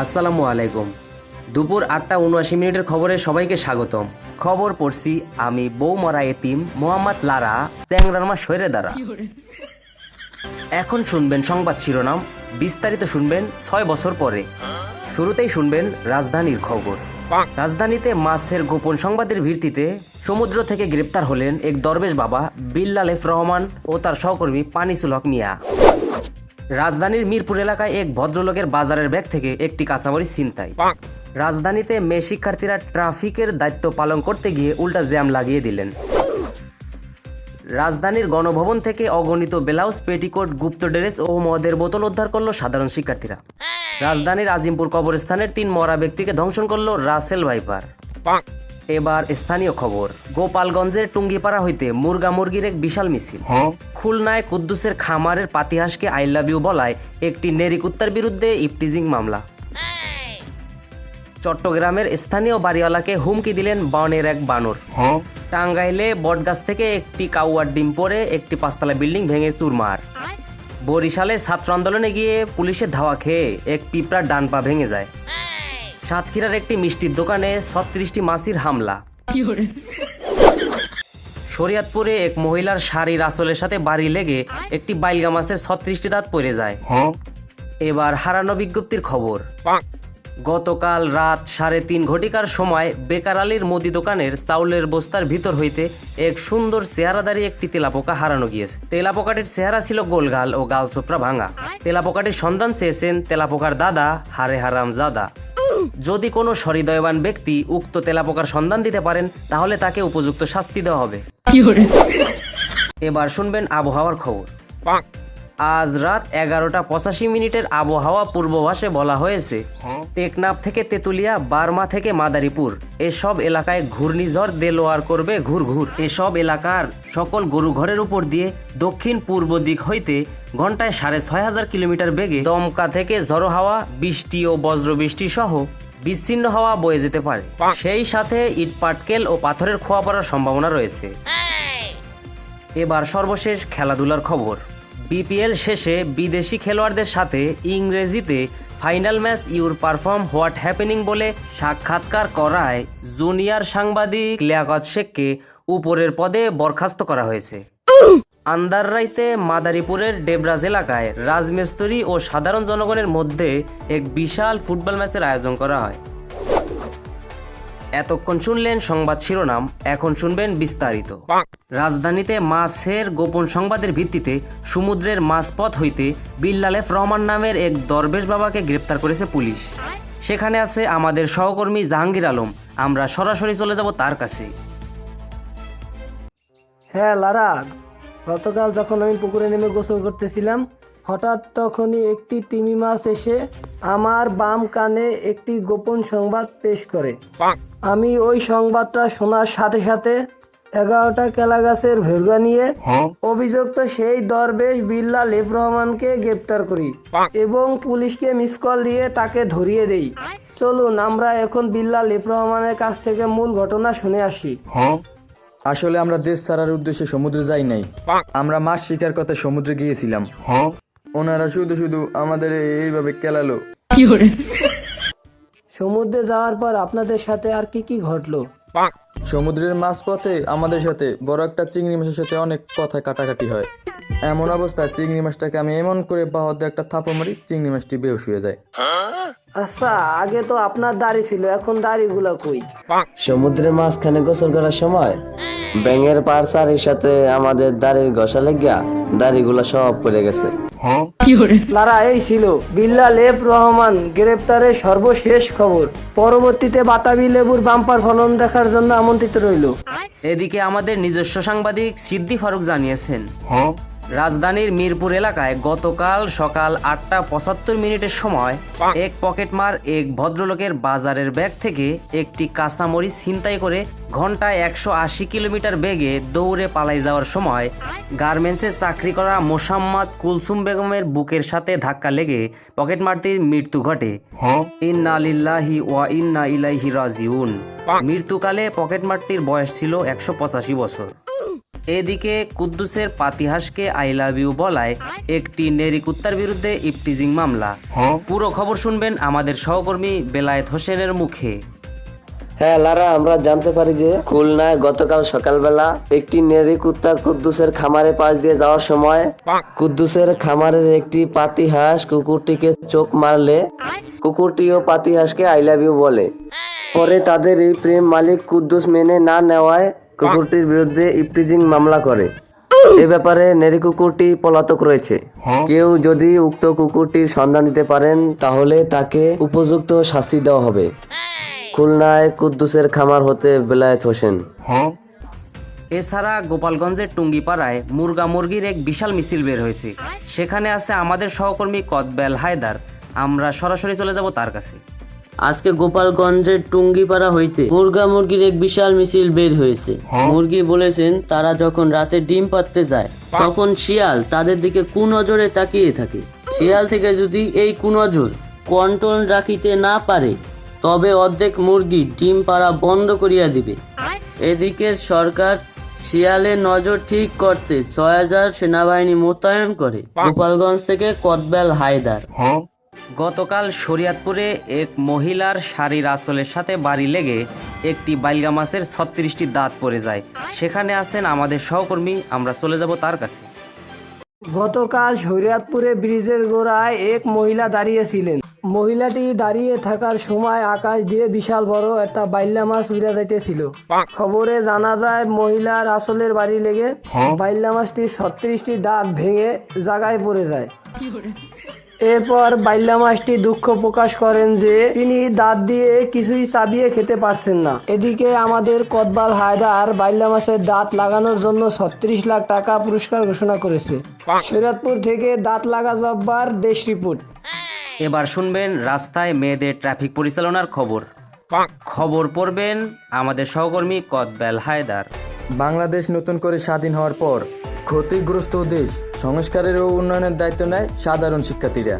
আসসালামু আলাইকুম। দুপুর আটটা উনআশি মিনিটের খবরে সবাইকে স্বাগতম। খবর পড়ছি আমি বৌমরা এতিম মোহাম্মদ লারা চ্যাংরারমা শৈরে দ্বারা। এখন শুনবেন সংবাদ শিরোনাম বিস্তারিত শুনবেন ছয় বছর পরে। শুরুতেই শুনবেন রাজধানীর খবর। রাজধানীতে মাছের গোপন সংবাদের ভিত্তিতে সমুদ্র থেকে গ্রেপ্তার হলেন এক দরবেশ বাবা বিল্লালেফ রহমান ও তার সহকর্মী পানিসুল হক মিয়া। রাজধানীর মিরপুর এলাকায় এক ভদ্রলোকের বাজারের ব্যাগ থেকে একটি কাঁচামরিচ ছিনতাই রাজধানীতে মেয়ে শিক্ষার্থীরা ট্রাফিকের দায়িত্ব পালন করতে গিয়ে উল্টা জ্যাম লাগিয়ে দিলেন। রাজধানীর গণভবন থেকে অগণিত ব্লাউজ পেটিকোট গুপ্ত ড্রেস ও মদের বোতল উদ্ধার করল সাধারণ শিক্ষার্থীরা। রাজধানীর আজিমপুর কবরস্থানের তিন মরা ব্যক্তিকে ধ্বংসন করল রাসেল ভাইপার। এবার স্থানীয় খবর। গোপালগঞ্জের টুঙ্গিপাড়া হইতে মুরগা মুরগির এক বিশাল মিছিল। খুলনায় কুদ্দুসের খামারের পাতিহাসকে আই লাভ ইউ বলায় একটি নেরি কুত্তার বিরুদ্ধে ইপটিজিং মামলা। চট্টগ্রামের স্থানীয় বাড়িওয়ালাকে হুমকি দিলেন বনের এক বানর। টাঙ্গাইলে বটগাছ থেকে একটি কাউয়ার ডিম পরে একটি পাঁচতলা বিল্ডিং ভেঙে চুরমার। বরিশালে ছাত্র আন্দোলনে গিয়ে পুলিশের ধাওয়া খেয়ে এক পিঁপড়ার ডান পা ভেঙে যায়। সাতক্ষীরার একটি মিষ্টির দোকানে ছত্রিশটি মাসির হামলা। শরিয়াতপুরে এক মহিলার শাড়ির আসলের সাথে বাড়ি লেগে একটি বাইলগা মাছের ছত্রিশটি দাঁত পড়ে যায়। এবার হারানো বিজ্ঞপ্তির খবর। গতকাল রাত সাড়ে তিন ঘটিকার সময় বেকার আলীর মুদি দোকানের চাউলের বস্তার ভিতর হইতে এক সুন্দর চেহারাদারি একটি তেলাপোকা হারানো গিয়েছে। তেলাপোকাটির চেহারা ছিল গোলগাল ও গাল চোপড়া ভাঙা। তেলাপোকাটির সন্ধান চেয়েছেন তেলাপোকার দাদা হারে হারাম জাদা। যদি কোনো সহৃদয়বান ব্যক্তি উক্ত তেলাপোকার সন্ধান দিতে পারেন তাহলে তাকে উপযুক্ত শাস্তি দেওয়া হবে। এবার শুনবেন আবহাওয়ার খবর। আজ রাত এগারোটা পঁচাশি মিনিটের আবহাওয়া পূর্বভাসে বলা হয়েছে টেকনাফ থেকে তেতুলিয়া বার্মা থেকে মাদারীপুর। এসব এলাকায় ঘূর্ণিঝড় দেলোয়ার করবে ঘুরঘুর। এসব এলাকার সকল গরু ঘরের উপর দিয়ে দক্ষিণ পূর্ব দিক হইতে ঘন্টায় সাড়ে ছয় হাজার কিলোমিটার বেগে দমকা থেকে ঝড়ো হাওয়া বৃষ্টি ও বজ্র বৃষ্টি সহ বিচ্ছিন্ন হাওয়া বয়ে যেতে পারে। সেই সাথে ইট পাটকেল ও পাথরের খোয়া পড়ার সম্ভাবনা রয়েছে। এবার সর্বশেষ খেলাধুলার খবর। বিপিএল শেষে বিদেশি খেলোয়াড়দের সাথে ইংরেজিতে final match your perform what happening বলে সাক্ষাৎকার করায় জুনিয়র সাংবাদিক লিয়াকত শেখকে উপরের পদে বরখাস্ত করা হয়েছে। আন্দাররাইতে মাদারীপুরের ডেবরাজ এলাকায় রাজমিস্ত্রি ও সাধারণ জনগণের মধ্যে এক বিশাল ফুটবল ম্যাচের আয়োজন করা হয়। এতক্ষণ শুনলেন সংবাদ শিরোনাম এখন শুনবেন বিস্তারিত। রাজধানীতে মাছের গোপন সংবাদের ভিত্তিতে সমুদ্রের মাঝপথ হইতে বিল্লালেফ রহমান নামের এক দরবেশ বাবাকে গ্রেপ্তার করেছে পুলিশ। সেখানে আছে আমাদের সহকর্মী জাহাঙ্গীর আলম। আমরা সরাসরি চলে যাব তার কাছে। হ্যাঁ লারা গতকাল যখন আমি পুকুরে নেমে গোসল করতেছিলাম হঠাৎ তখনই একটি তিমি মাছ এসে আমার বাম কানে একটি গোপন সংবাদ পেশ করে। আমি ওই সংবাদটা শোনার সাথে সাথে এগারোটা কেলা গাছের ভেরগা নিয়ে অভিযুক্ত সেই দরবেশ বিল্লা লেফ রহমানকে গ্রেপ্তার করি এবং পুলিশকে মিস কল দিয়ে তাকে ধরিয়ে দেই। চলুন আমরা এখন বিল্লা লেফ রহমানের কাছ থেকে মূল ঘটনা শুনে আসি। আসলে আমরা দেশ ছাড়ার উদ্দেশ্যে সমুদ্রে যাই নাই। আমরা মাছ শিকার কথা সমুদ্রে গিয়েছিলাম। ওনারা শুধু শুধু আমাদের এইভাবে কেলালো। সমুদ্রে যাওয়ার পর আপনাদের সাথে আর কি কি ঘটলো? সমুদ্রের মাঝপথে আমাদের সাথে বড় একটা চিংড়ি মাছের সাথে অনেক কথা কাটাকাটি হয়। এমন অবস্থায় চিংড়ি মাছটাকে আমি এমন করে বাহতে একটা থাপড় মারি চিংড়ি মাছটি বেহুশ হয়ে যায়। আচ্ছা আগে তো আপনার দাড়ি ছিল এখন দাড়িগুলো কই? সমুদ্রের মাঝখানে গোসল করার সময় ব্যাঙের পারচারির সাথে আমাদের দাড়ির ঘষা লেগা দাড়িগুলো সব পড়ে গেছে। লারা এই ছিল বিল্লা লেপ রহমান গ্রেপ্তারের সর্বশেষ খবর। পরবর্তীতে বাতাবি লেবুর বাম্পার ফলন দেখার জন্য আমন্ত্রিত রইল। এদিকে আমাদের নিজস্ব সাংবাদিক সিদ্দি ফারুক জানিয়েছেন। রাজধানীর মিরপুর এলাকায় গতকাল সকাল আটটা পঁচাত্তর মিনিটের সময় এক পকেটমার এক ভদ্রলোকের বাজারের ব্যাগ থেকে একটি কাঁচামরিচ ছিনতাই করে ঘন্টায় একশো আশি কিলোমিটার বেগে দৌড়ে পালাই যাওয়ার সময় গার্মেন্টসে চাকরি করা মোসাম্মদ কুলসুম বেগমের বুকের সাথে ধাক্কা লেগে পকেটমারটির মৃত্যু ঘটে। ইন্না লিল্লাহি ওয়া ইন্না ইলাইহি রাজিউন। মৃত্যুকালে পকেটমারটির বয়স ছিল একশো পঁচাশি বছর। এদিকে কুদ্দুসের পাতিহাসকে আই লাভ ইউ বলায় একটি নেরি কুত্তার বিরুদ্ধে ইফটিজিং মামলা। পুরো খবর শুনবেন আমাদের সহকর্মী বেলায়েত হোসেনের মুখে। হ্যাঁ লারা আমরা জানতে পারি যে খুলনায় গতকাল সকালবেলা একটি নেরি কুত্তা কুদ্দুসের খামারে পাশ দিয়ে যাওয়ার সময় কুদ্দুসের খামারের একটি পাতিহাঁস কুকুরটিকে চোখ মারলে কুকুরটিও পাতিহাঁসকে আই লাভ ইউ বলে। পরে তাদের এই প্রেম মালিক কুদ্দুস মেনে না নেওয়ায় কুকুরটির বিরুদ্ধে ইফটিজিং মামলা করে। এ ব্যাপারে নেরি কুকুরটি পলাতক রয়েছে। কেউ যদি উক্ত কুকুরটির সন্ধান দিতে পারেন তাহলে তাকে উপযুক্ত শাস্তি দেওয়া হবে। খুলনায় কুদ্দুসের খামার হতে বেলায়েত হোসেন। এছাড়া গোপালগঞ্জের টুঙ্গিপাড়ায় মুরগা মুরগির এক বিশাল মিছিল বের হয়েছে। সেখানে আছে আমাদের সহকর্মী কদবেল হায়দার। আমরা সরাসরি চলে যাব তার কাছে। আজকে গোপালগঞ্জের টুঙ্গিপাড়া হইতে মুরগা মুরগির এক বিশাল মিছিল বের হয়েছে। মুরগি বলেছেন তারা যখন রাতে ডিম পাততে যায় তখন শিয়াল তাদের দিকে কুনজরে তাকিয়ে থাকে। শিয়াল থেকে যদি এই কুনজর কন্ট্রোল রাখিতে না পারে তবে অর্ধেক মুরগি ডিম পাড়া বন্ধ করিয়া দিবে। এদিকে সরকার শিয়ালের নজর ঠিক করতে ছয় হাজার সেনাবাহিনী মোতায়েন করে গোপালগঞ্জ থেকে কদবেল হায়দার। গতকাল শরিয়াতপুরে এক মহিলার শাড়ির আঁচলের সাথে বাড়ি লেগে একটি বাইলগা মাছের ছত্রিশটি দাঁত পড়ে যায়। সেখানে আছেন আমাদের সহকর্মী আমরা চলে যাব তার কাছে। গতকাল শরীয়তপুরে ব্রিজের গোড়ায় এক মহিলা দাঁড়িয়েছিলেন। মহিলাটি দাঁড়িয়ে থাকার সময় আকাশ দিয়ে বিশাল বড় একটা বাইল্লা মাছ উড়ে যাইতেছিল। খবরে জানা যায় মহিলার আসলের বাড়ি লেগে বাইল্লা মাছটি ছত্রিশটি দাঁত ভেঙে জায়গায় পড়ে যায়। এরপর বাইল্লা মাছটি দুঃখ প্রকাশ করেন যে তিনি দাঁত দিয়ে কিছুই চাবিয়ে খেতে পারছেন না। এদিকে আমাদের কদবাল হায়দার বাইল্লা মাসের দাঁত লাগানোর জন্য ছত্রিশ লাখ টাকা পুরস্কার ঘোষণা করেছে। শরীয়তপুর থেকে দাঁত লাগা জব্বার দেশ রিপোর্ট। এবার শুনবেন রাস্তায় মেয়েদের ট্রাফিক পরিচালনার খবর। খবর পড়বেন আমাদের সহকর্মী কদবেল হায়দার। বাংলাদেশ নতুন করে স্বাধীন হওয়ার পর ক্ষতিগ্রস্ত দেশ সংস্কারের ও উন্নয়নের দায়িত্ব নেয় সাধারণ শিক্ষার্থীরা।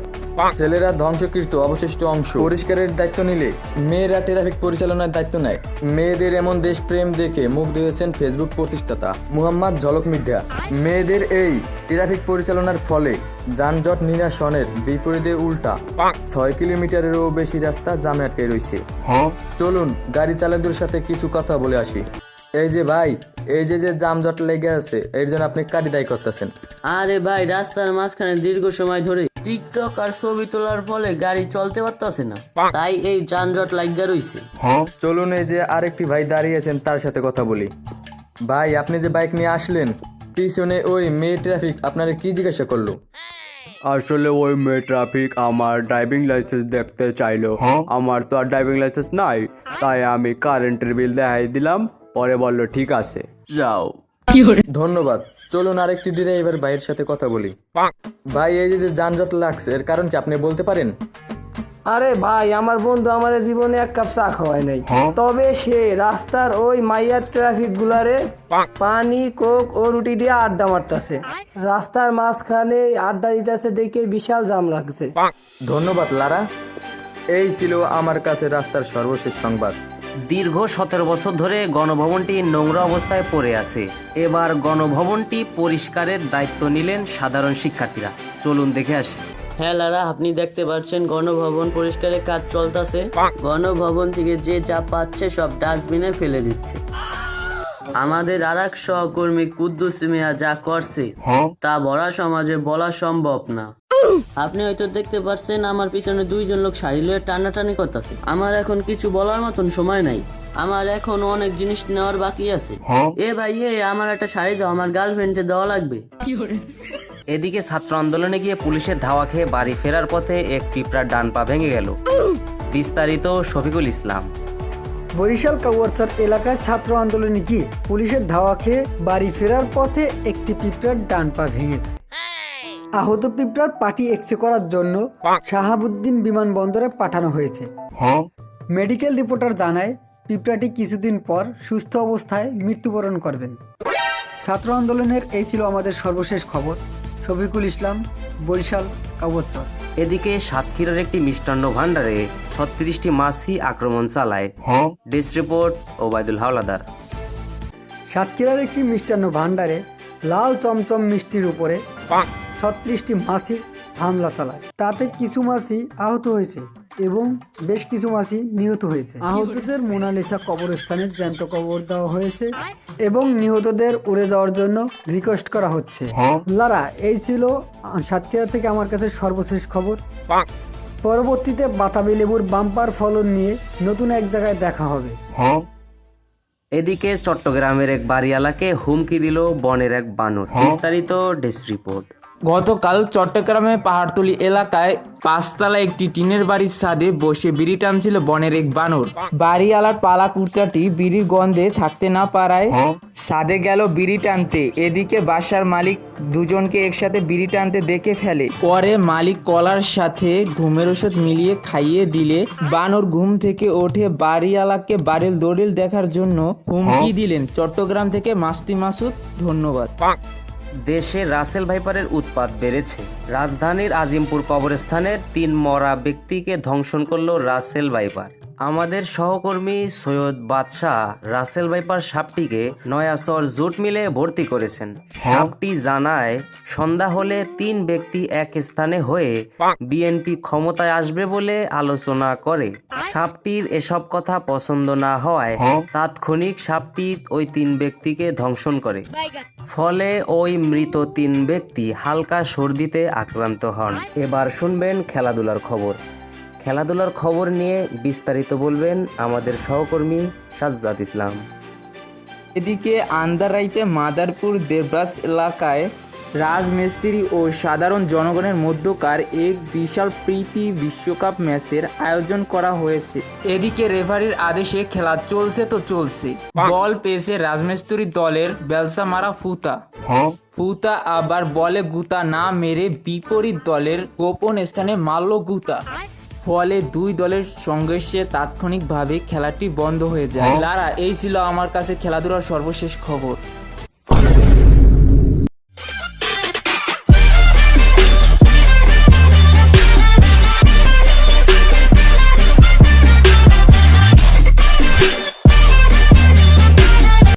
ছেলেরা ধ্বংসকৃত অবশিষ্ট অংশ। পরিষ্কারের দায়িত্ব নিলে মেয়েরা ট্রাফিক পরিচালনার দায়িত্ব নেয়। মেয়েদের এমন দেশ প্রেম দেখে মুগ্ধ হয়েছেন ফেসবুক প্রতিষ্ঠাতা মুহাম্মদ ঝলক মির্জা। মেয়েদের এই ট্রাফিক পরিচালনার ফলে যানজট নিরাসনের বিপরীতে উল্টা ছয় কিলোমিটারেরও বেশি রাস্তা জামে আটকে রয়েছে। চলুন গাড়ি চালকদের সাথে কিছু কথা বলে আসি। এই যে ভাই এই যে যে যানজট লেগে আছে এর জন্য আপনি কাটি দায়ী করতেছেন। আরে ভাই রাস্তার মাঝখানে দীর্ঘ সময় ধরে টিকটক আর ছবি তোলার ফলে গাড়ি চলতে পারতাছে না। তাই এই যানজট লাগা রইছে। চলুন এই যে আরেকটি ভাই দাঁড়িয়ে আছেন তার সাথে কথা বলি। ভাই আপনি যে বাইক নিয়ে আসলেন পিছনে ওই মেয়ে ট্রাফিক আপনারা কি জিজ্ঞাসা করল? আসলে ওই মেয়ে ট্রাফিক আমার ড্রাইভিং লাইসেন্স দেখতে চাইলো। আমার তো আর ড্রাইভিং লাইসেন্স নাই তাই আমি কারেন্টের বিল দেখাই দিলাম। পরে বলল ঠিক আছে। যাও। ধন্যবাদ। চলুন আরেকটি ড্রাইভার ভাইয়ের সাথে কথা বলি। ভাই এই যে যে যানজট লাগছে এর কারণ কি আপনি বলতে পারেন? আরে ভাই আমার বন্ধু আমার জীবনে এক কাপ চা খাওয়ায় নাই। তবে সে রাস্তার ওই মাইয়ার ট্রাফিক গুলারে পানি কোক ও রুটি দিয়ে আড্ডা মারতেছে। রাস্তার মাঝখানে আড্ডা দিতেছে দেখে বিশাল জাম লাগছে। ধন্যবাদ লারা। এই ছিল আমার কাছে রাস্তার সর্বশেষ সংবাদ। দীর্ঘ সতেরো বছর ধরে গণভবনটি নোংরা অবস্থায় পড়ে আছে। এবার গণভবনটি পরিষ্কারের দায়িত্ব নিলেন সাধারণ শিক্ষার্থীরা। চলুন দেখে আসি। হ্যাঁ লারা আপনি দেখতে পাচ্ছেন গণভবন পরিষ্কারের কাজ চলতেছে। গণভবন থেকে যে যা পাচ্ছে সব ডাস্টবিনে ফেলে দিচ্ছে। আমাদের আর এক সহকর্মী কুদ্দুস মিয়া যা করছে তা বড়া সমাজে বলা সম্ভব না। আপনি হয়তো দেখতে পাচ্ছেন আমার পিছনে দুইজন লোক শাড়ি লয়ে টানাটানি করতেছে। আমার এখন কিছু বলার মতন সময় নাই। আমার এখন অনেক জিনিস নেওয়ার বাকি আছে। এ ভাই এ আমার একটা শাড়ি দাও আমার গার্লফ্রেন্ডে দেওয়া লাগবে। এদিকে ছাত্র আন্দোলনে গিয়ে পুলিশের ধাওয়া খেয়ে বাড়ি ফেরার পথে এক পিঁপড়ার ডান পা ভেঙে গেল। বিস্তারিত শফিকুল ইসলাম। বরিশাল কাউয়ারচার এলাকায় ছাত্র আন্দোলনে গিয়ে পুলিশের ধাওয়া খেয়ে বাড়ি ফেরার পথে একটি পিঁপড়ার ডান পা ভেঙে যায় আহত পিঁপড়ার পাটি এক্সরে করার জন্য শাহাবুদ্দিন বিমানবন্দরে পাঠানো হয়েছে। মেডিকেল রিপোর্টার জানায় পিঁপড়াটি কিছুদিন পর সুস্থ অবস্থায় মৃত্যুবরণ করবেন। ছাত্র আন্দোলনের এই ছিল আমাদের সর্বশেষ খবর। শফিকুল ইসলাম বরিশাল কাউয়ারচর এদিকে সাতক্ষীরার একটি মিষ্টান্ন ভাণ্ডারে ছত্রিশটি মাছি আক্রমণ চালায় ডেস্ক রিপোর্ট ওবায়দুল হাওলাদার। সাতক্ষীরার একটি মিষ্টান্ন ভাণ্ডারে লাল চমচম মিষ্টির উপরে ছত্রিশটি মাছি হামলা চালায়। তাতে কিছু মাছি আহত হয়েছে এবং বেশ কিছু মাছি নিহত হয়েছে। আহতদের মোনালিসা কবরস্থানে জ্যান্ত কবর দেওয়া হয়েছে এবং নিহতদের উড়ে যাওয়ার জন্য রিকোয়েস্ট করা হচ্ছে। লারা এই ছিল সাতক্ষীরা থেকে আমার কাছে সর্বশেষ খবর। পরবর্তীতে বাতাবি লেবুর বাম্পার ফলন নিয়ে নতুন এক জায়গায় দেখা হবে। এদিকে চট্টগ্রামের এক বাড়িওয়ালাকে হুমকি দিল বনের এক বানর। বিস্তারিত ডেস্ক রিপোর্ট। গতকাল চট্টগ্রামে পাহাড়তলি এলাকায় পাঁচতলা একটি টিনের বাড়ির ছাদে বসে বিড়ি টানছিল বনের এক বানর। বাড়িওয়ালার পালা কুর্তাটি বিড়ির গন্ধে থাকতে না পারায় ছাদে গেল বিড়ি টানতে। এদিকে বাসার মালিক দুজনকে একসাথে বিড়ি টানতে দেখে ফেলে। পরে মালিক কলার সাথে ঘুমের ওষুধ মিলিয়ে খাইয়ে দিলে। বানর ঘুম থেকে ওঠে বাড়িওয়ালাকে বাড়ির দড়িল দেখার জন্য হুমকি দিলেন। চট্টগ্রাম থেকে মাস্তি মাসুদ ধন্যবাদ। দেশে রাসেল ভাইপারের উৎপাত বেড়েছে। রাজধানীর আজিমপুর কবরস্থানের তিন মরা ব্যক্তিকে ধ্বংসন করল রাসেল ভাইপার। আমাদের সহকর্মী সৈয়দ বাদশাহ রাসেল ভাইপার সাপটিকে নয়াসর জুট মিলে ভর্তি করেছেন। সাপটি জানায় সন্ধ্যা হলে তিন ব্যক্তি এক স্থানে হয়ে বিএনপি ক্ষমতায় আসবে বলে আলোচনা করে। সাপটির এসব কথা পছন্দ না হওয়ায় তাৎক্ষণিক সাপটি ওই তিন ব্যক্তিকে ধ্বংসন করে। ফলে ওই মৃত তিন ব্যক্তি হালকা সর্দিতে আক্রান্ত হন। এবার শুনবেন খেলাধুলার খবর। খেলাধুলার খবর নিয়ে বিস্তারিত বলবেন আমাদের সহকর্মী সাজ্জাদ ইসলাম। এদিকে আন্দারাইতে মাদারপুর দেবরাস এলাকায় রাজমিস্ত্রি ও সাধারণ জনগণের মধ্যকার এক বিশাল প্রীতি বিশ্বকাপ ম্যাচের আয়োজন করা হয়েছে। এদিকে রেফারির আদেশে খেলা চলছে তো চলছে। বল পেয়েছে রাজমিস্ত্রি দলের বেলসা মারা ফুতা ফুতা আবার বলে গুতা না মেরে বিপরীত দলের গোপন স্থানে মারল গুতা। ফলে দুই দলের সংঘর্ষে তাৎক্ষণিকভাবে খেলাটি বন্ধ হয়ে যায়। লারা এই ছিল আমার কাছে খেলাধুলার সর্বশেষ খবর।